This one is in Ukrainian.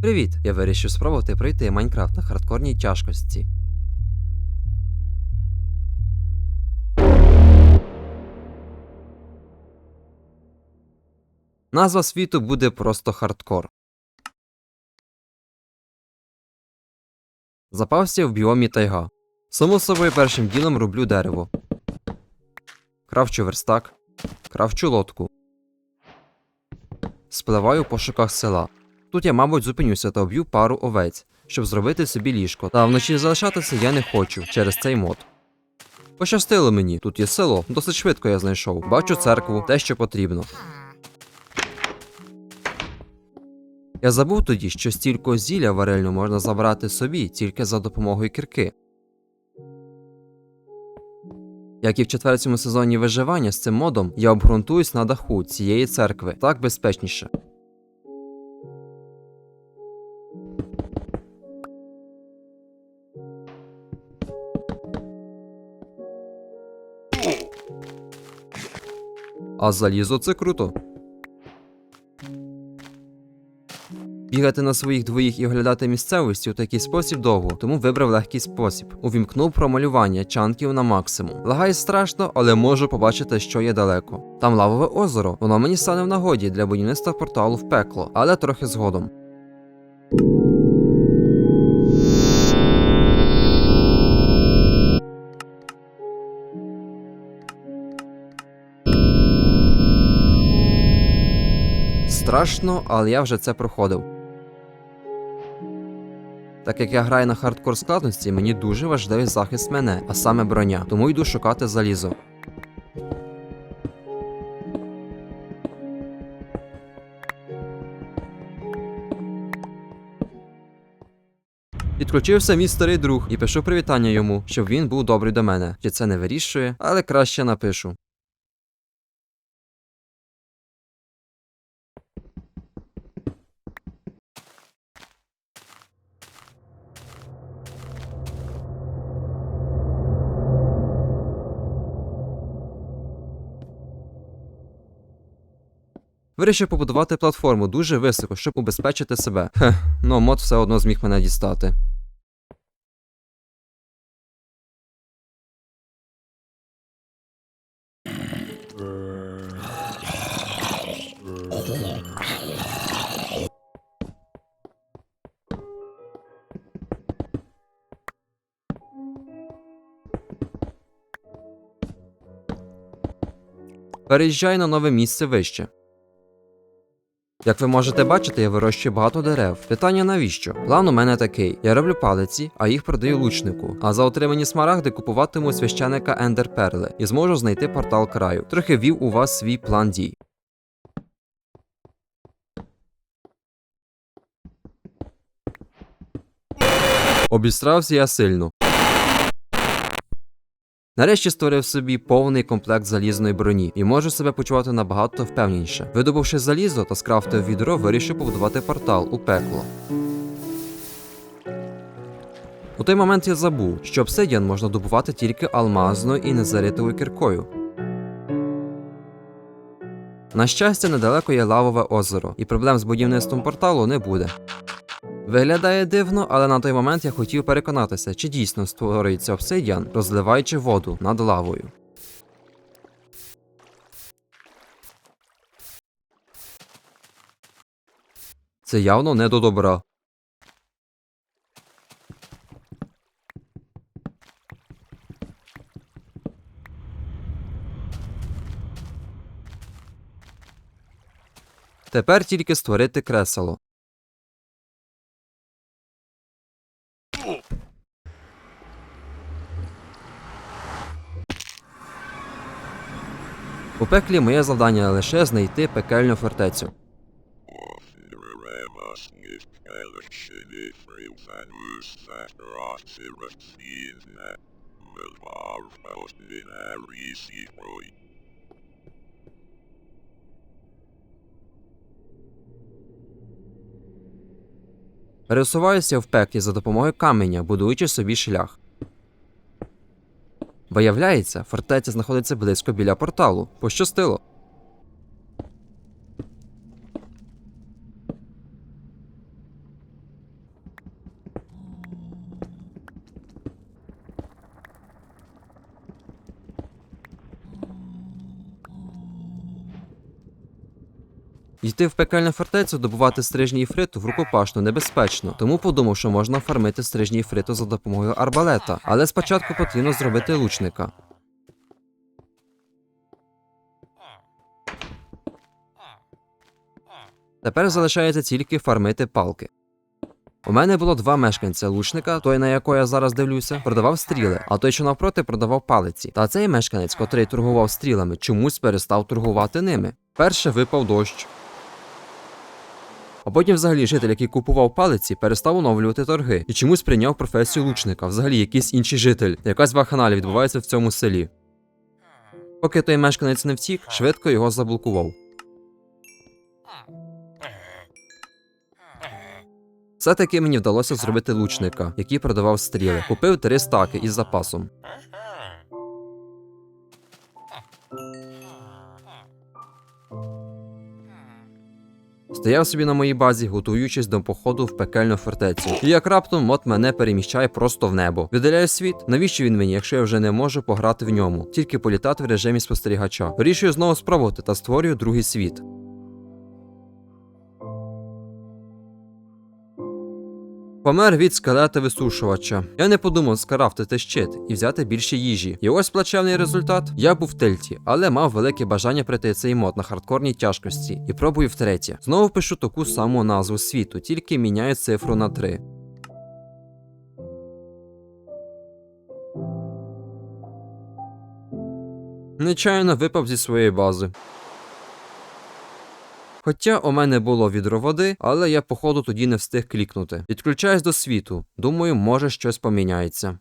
Привіт! Я вирішив спробувати пройти Майнкрафт на хардкорній тяжкості. Назва світу буде просто хардкор. Запався в біомі тайга. Само собою першим ділом роблю дерево. Кравчу верстак. Кравчу лодку. Спливаю в пошуках села. Тут я, мабуть, зупинюся та об'ю пару овець, щоб зробити собі ліжко. Та вночі залишатися я не хочу через цей мод. Пощастило мені, тут є село, досить швидко я знайшов. Бачу церкву, те, що потрібно. Я забув тоді, що стільки зілля варельну можна забрати собі тільки за допомогою кірки. Як і в четвертому сезоні виживання з цим модом, я обґрунтуюсь на даху цієї церкви, так безпечніше. А залізо це круто. Бігати на своїх двоїх і оглядати місцевості у такий спосіб довго, тому вибрав легкий спосіб. Увімкнув промалювання чанків на максимум. Лагає страшно, але можу побачити, що є далеко. Там лавове озеро, воно мені стане в нагоді для будівництва порталу в пекло, але трохи згодом. Страшно, але я вже це проходив. Так як я граю на хардкор складності, мені дуже важливий захист мене, а саме броня, тому йду шукати залізо. Підключився мій старий друг і пишу привітання йому, щоб він був добрий до мене. Чи це не вирішує, але краще напишу. Вирішив побудувати платформу дуже високо, щоб убезпечити себе. Хех, ну мод все одно зміг мене дістати. Переїжджаю на нове місце вище. Як ви можете бачити, я вирощую багато дерев. Питання навіщо? План у мене такий: я роблю палиці, а їх продаю лучнику. А за отримані смарагди купуватиму священика Ендер Перли і зможу знайти портал краю. Трохи вів у вас свій план дій. Обістрався я сильно. Нарешті створив собі повний комплект залізної броні і можу себе почувати набагато впевненіше. Видобувши залізо та скрафтив відро, вирішив побудувати портал у пекло. У той момент я забув, що обсидіан можна добувати тільки алмазною і незаритовою кіркою. На щастя, недалеко є лавове озеро, і проблем з будівництвом порталу не буде. Виглядає дивно, але на той момент я хотів переконатися, чи дійсно створюється обсидіан, розливаючи воду над лавою. Це явно не до добра. Тепер тільки створити кресело. У пеклі моє завдання лише знайти пекельну фортецю. Пересуваюся в пеклі за допомогою каменя, будуючи собі шлях. Виявляється, фортеця знаходиться близько біля порталу. Пощастило. Йти в пекельну фортецю добувати стрижні іфриту в рукопашну небезпечно, тому подумав, що можна фармити стрижні іфриту за допомогою арбалета, але спочатку потрібно зробити лучника. Тепер залишається тільки фармити палки. У мене було два мешканця лучника, той, на якого я зараз дивлюся, продавав стріли, а той, що навпроти, продавав палиці. Та цей мешканець, котрий торгував стрілами, чомусь перестав торгувати ними. Перше випав дощ. А потім взагалі житель, який купував палиці, перестав оновлювати торги і чомусь прийняв професію лучника, взагалі якийсь інший житель. Якась ваханалія відбувається в цьому селі. Поки той мешканець не втік, швидко його заблокував. Все-таки мені вдалося зробити лучника, який продавав стріли. Купив три стаки із запасом. Стояв собі на моїй базі, готуючись до походу в пекельну фортецю. І як раптом мод мене переміщає просто в небо. Видаляю світ. Навіщо він мені, якщо я вже не можу пограти в ньому? Тільки політати в режимі спостерігача. Вирішую знову спробувати та створюю другий світ. Помер від скелета висушувача. Я не подумав скарафтити щит і взяти більше їжі. І ось плачевний результат. Я був в тельті, але мав велике бажання пройти цей мод на хардкорній тяжкості і пробую втретє. Знову пишу таку саму назву світу, тільки міняю цифру на 3. Нечайно випав зі своєї бази. Хоча у мене було відро води, але я походу тоді не встиг клікнути. Підключаюсь до світу. Думаю, може щось поміняється.